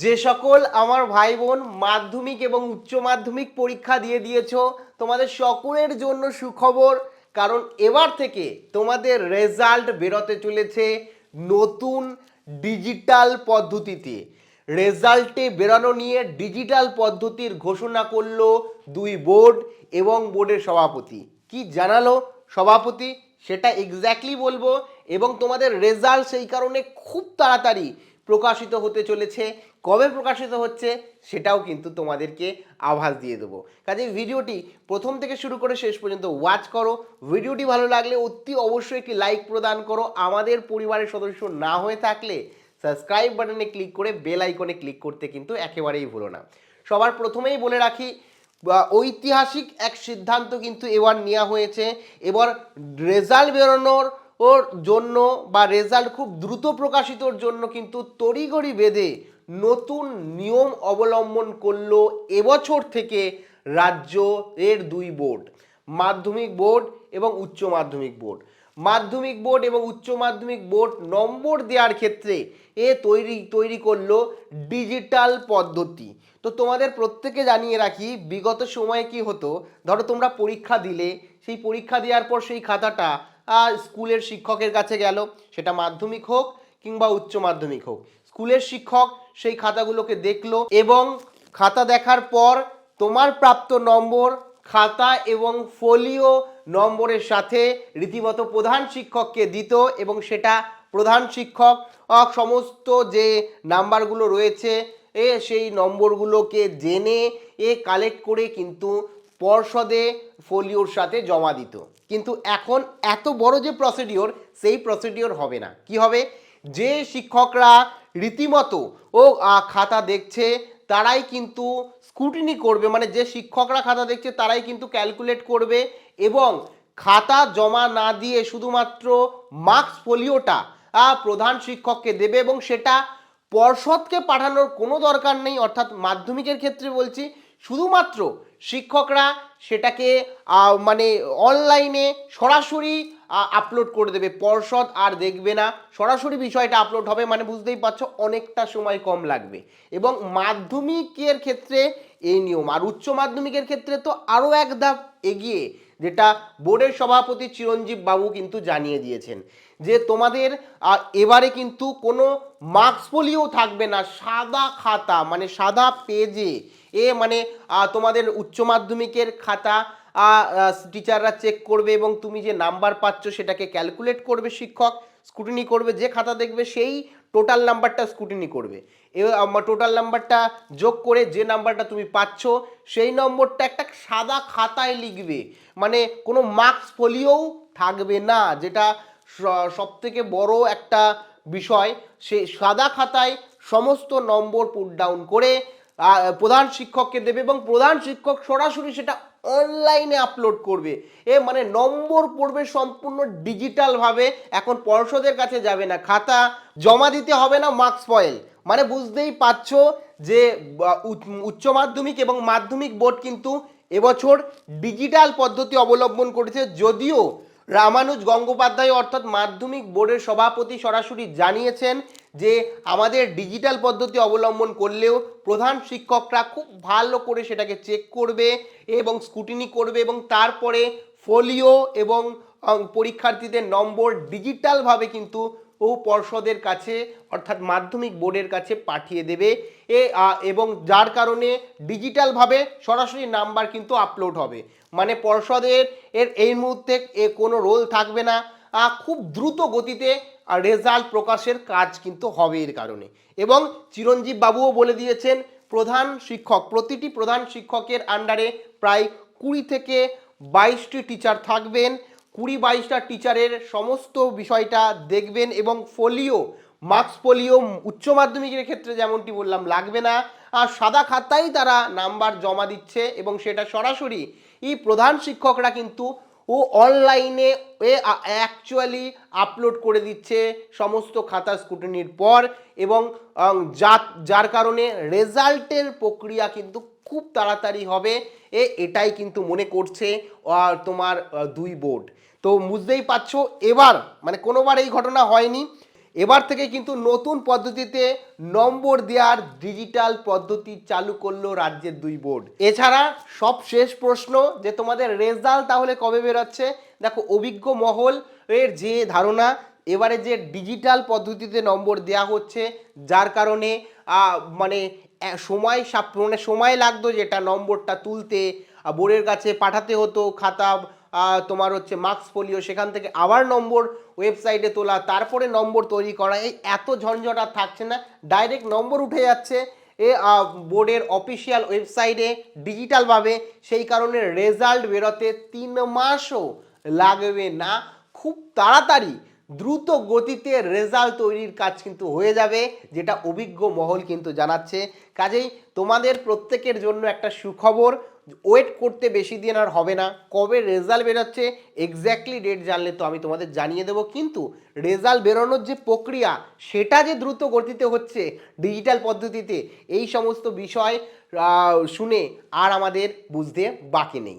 যে সকল আমার ভাই বোন মাধ্যমিক এবং উচ্চ মাধ্যমিক পরীক্ষা দিয়ে দিয়েছ, তোমাদের সকলের জন্য সুখবর, কারণ এবার থেকে তোমাদের রেজাল্ট বেরোতে চলেছে নতুন ডিজিটাল পদ্ধতিতে। রেজাল্টে বেরানো নিয়ে ডিজিটাল পদ্ধতির ঘোষণা করল দুই বোর্ড এবং বোর্ডের সভাপতি। কি জানালো সভাপতি? সেটা এক্স্যাক্টলি বলব এবং তোমাদের রেজাল্ট সেই কারণে খুব তাড়াতাড়ি প্রকাশিত হতে চলেছে। কবে প্রকাশিত হচ্ছে সেটাও কিন্তু তোমাদেরকে আভাস দিয়ে দেবো। কাজে ভিডিওটি প্রথম থেকে শুরু করে শেষ পর্যন্ত ওয়াচ করো। ভিডিওটি ভালো লাগলে অতি অবশ্যই একটি লাইক প্রদান করো। আমাদের পরিবারের সদস্য না হয়ে থাকলে সাবস্ক্রাইব বাটনে ক্লিক করে বেল আইকনে ক্লিক করতে কিন্তু একেবারেই ভুলো না। সবার প্রথমেই বলে রাখি ঐতিহাসিক এক সিদ্ধান্ত কিন্তু এবার নেওয়া হয়েছে। এবার রেজাল্ট বেরোনোর ওর জন্য বা রেজাল্ট খুব দ্রুত প্রকাশিতর জন্য কিন্তু তড়িগড়ি বেঁধে নতুন নিয়ম অবলম্বন করল এবছর থেকে রাজ্য এর দুই বোর্ড মাধ্যমিক বোর্ড এবং উচ্চ মাধ্যমিক বোর্ড মাধ্যমিক বোর্ড এবং উচ্চ মাধ্যমিক বোর্ড নম্বর দেওয়ার ক্ষেত্রে এ তৈরি তৈরি করল ডিজিটাল পদ্ধতি। তো তোমাদের প্রত্যেকে জানিয়ে রাখি, বিগত সময়ে কি হতো? ধরো তোমরা পরীক্ষা দিলে, সেই পরীক্ষা দেওয়ার পর সেই খাতাটা স্কুলের শিক্ষকের কাছে গেল। সেটা মাধ্যমিক হোক কিংবা উচ্চ মাধ্যমিক হোক। স্কুলের শিক্ষক সেই খাতাগুলোকে দেখল এবং খাতা দেখার পর তোমার প্রাপ্ত নম্বর, খাতা এবং ফোলিও নম্বরের সাথে রীতিমতো প্রধান শিক্ষককে দিত এবং সেটা প্রধান শিক্ষক সমস্ত যে নাম্বারগুলো রয়েছে, এ সেই নম্বরগুলোকে জেনে, এ কালেক্ট করে কিন্তু পর্ষদে ফোলিওর সাথে জমা দিত। কিন্তু এখন এত বড় যে প্রসিডিওর সেই প্রসিডিওর হবে না। কি হবে? যে শিক্ষকরা রীতিমতো, ও খাতা দেখছে, তারাই কিন্তু স্ক্রুটিনি করবে। মানে যে শিক্ষকরা খাতা দেখছে, তারাই কিন্তু ক্যালকুলেট করবে এবং খাতা জমা না দিয়ে শুধুমাত্র মার্কস ফোলিওটা প্রধান শিক্ষককে দেবে এবং সেটা পর্ষদকে পাঠানোর কোনো দরকার নেই, অর্থাৎ মাধ্যমিকের ক্ষেত্রে বলছি, শুধুমাত্র শিক্ষকরা সেটাকে মানে অনলাইনে সরাসরি আপলোড করে দেবে। পর্ষদ আর দেখবে না। সরাসরি বিষয়টা আপলোড হবে মানে বুঝতেই পারছ, অনেকটা সময় কম লাগবে। এবং মাধ্যমিকের ক্ষেত্রে এই নিয়ম, আর উচ্চ মাধ্যমিকের ক্ষেত্রে তো আরও এক ধাপ এগিয়ে, যেটা বোর্ডের সভাপতি চিরঞ্জীব বাবু কিন্তু জানিয়ে দিয়েছেন। যে তোমাদের এবারে কিন্তু কোনো মার্কস ফলিও থাকবে না, সাদা খাতা মানে সাদা পেজে এ মানে তোমাদের উচ্চ মাধ্যমিকের খাতা টিচাররা চেক করবে এবং তুমি যে নাম্বার পাচ্ছ সেটাকে ক্যালকুলেট করবে শিক্ষক স্কুটিনি করবে, যে খাতা দেখবে সেই টোটাল নাম্বারটা স্কুটিনি করবে। টোটাল নাম্বারটা যোগ করে যে নাম্বারটা তুমি পাচ্ছ, সেই নম্বরটা একটা সাদা খাতায় লিখবে। মানে কোনো মার্কস ফলিও থাকবে না, যেটা সব থেকে বড় একটা বিষয়। সে সাদা খাতায় সমস্ত নম্বর পুট ডাউন করে প্রধান শিক্ষককে দেবে এবং প্রধান শিক্ষক সরাসরি সেটা অনলাইনে আপলোড করবে। এ মানে নম্বর পড়বে সম্পূর্ণ ডিজিটালভাবে এখন পর্ষদের কাছে যাবে না। খাতা জমা দিতে হবে না মার্কস ফয়েল মানে বুঝতেই পারছ যে উচ্চ- মাধ্যমিক এবং মাধ্যমিক বোর্ড কিন্তু এবছর ডিজিটাল পদ্ধতি অবলম্বন করেছে। যদিও রামানুজ গঙ্গোপাধ্যায় অর্থাৎ মাধ্যমিক বোর্ডের সভাপতি সরাসরি জানিয়েছেন যে আমাদের ডিজিটাল পদ্ধতি অবলম্বন করলেও প্রধান শিক্ষকরা খুব ভালো করে সেটাকে চেক করবে এবং স্কুটিনি করবে এবং তারপরে ফোলিও এবং পরীক্ষার্থীদের নম্বর ডিজিটালভাবে কিন্তু ও পর্ষদের কাছে অর্থাৎ মাধ্যমিক বোর্ডের কাছে পাঠিয়ে দেবে। এ এবং যার কারণে ডিজিটালভাবে সরাসরি নাম্বার কিন্তু আপলোড হবে। মানে পর্ষদের এর এই মুহূর্তে এ কোনো রোল থাকবে না। খুব দ্রুত গতিতে রেজাল্ট প্রকাশের কাজ কিন্তু হবে এর কারণে। এবং চিরঞ্জীব বাবুও বলে দিয়েছেন, প্রধান শিক্ষক, প্রতিটি প্রধান শিক্ষকের আন্ডারে প্রায় কুড়ি থেকে বাইশটি টিচার থাকবেন। কুড়ি বাইশটা টিচারের সমস্ত বিষয়টা দেখবেন এবং ফোলিও মার্কস ফোলিও উচ্চ মাধ্যমিকের ক্ষেত্রে যেমনটি বললাম, লাগবে না। আর সাদা খাতাই তারা নাম্বার জমা দিচ্ছে এবং সেটা সরাসরি এই প্রধান শিক্ষকরা কিন্তু ও অনলাইনে এ অ্যাকচুয়ালি আপলোড করে দিচ্ছে সমস্ত খাতা স্কুটিনির পর এবং যার যার কারণে রেজাল্টের প্রক্রিয়া কিন্তু খুব তাড়াতাড়ি হবে। এ, এটাই কিন্তু মনে করছে তোমার দুই বোর্ড তো বুঝতেই পারছ, এবার মানে কোনোবার এই ঘটনা হয়নি। এবার থেকে কিন্তু নতুন পদ্ধতিতে নম্বর দেওয়ার ডিজিটাল পদ্ধতি চালু করল রাজ্যের দুই বোর্ড। এছাড়া সব শেষ প্রশ্ন যে তোমাদের রেজাল্ট তাহলে কবে বেরোচ্ছে, দেখো অভিজ্ঞ মহল এর যে ধারণা, এবারে যে ডিজিটাল পদ্ধতিতে নম্বর দেওয়া হচ্ছে, যার কারণে মানে সময় সাপ- মানে সময় লাগতো যেটা নম্বরটা তুলতে বোর্ডের কাছে পাঠাতে হতো, খাতা তোমার হচ্ছে মার্কস ফোলিও সেখান থেকে আবার নম্বর ওয়েবসাইটে তোলা, তারপরে নম্বর তৈরি করা, এই এত ঝঞ্ঝট আর থাকছে না। ডাইরেক্ট নম্বর উঠে যাচ্ছে এ বোর্ডের অফিসিয়াল ওয়েবসাইটে ডিজিটালভাবে সেই কারণে রেজাল্ট বেরোতে তিন মাসও লাগবে না। খুব তাড়াতাড়ি, দ্রুত গতিতে রেজাল্ট তৈরির কাজ কিন্তু হয়ে যাবে, যেটা অভিজ্ঞ মহল কিন্তু জানাচ্ছে। কাজেই তোমাদের প্রত্যেকের জন্য একটা সুখবর ওয়েট করতে বেশি দিন আর হবে না। কবে রেজাল্ট বেরোচ্ছে এক্স্যাক্টলি ডেট জানলে তো আমি তোমাদের জানিয়ে দেবো। কিন্তু রেজাল্ট বেরোনোর যে প্রক্রিয়া, সেটা যে দ্রুত গতিতে হচ্ছে ডিজিটাল পদ্ধতিতে, এই সমস্ত বিষয় শুনে আর আমাদের বুঝতে বাকি নেই।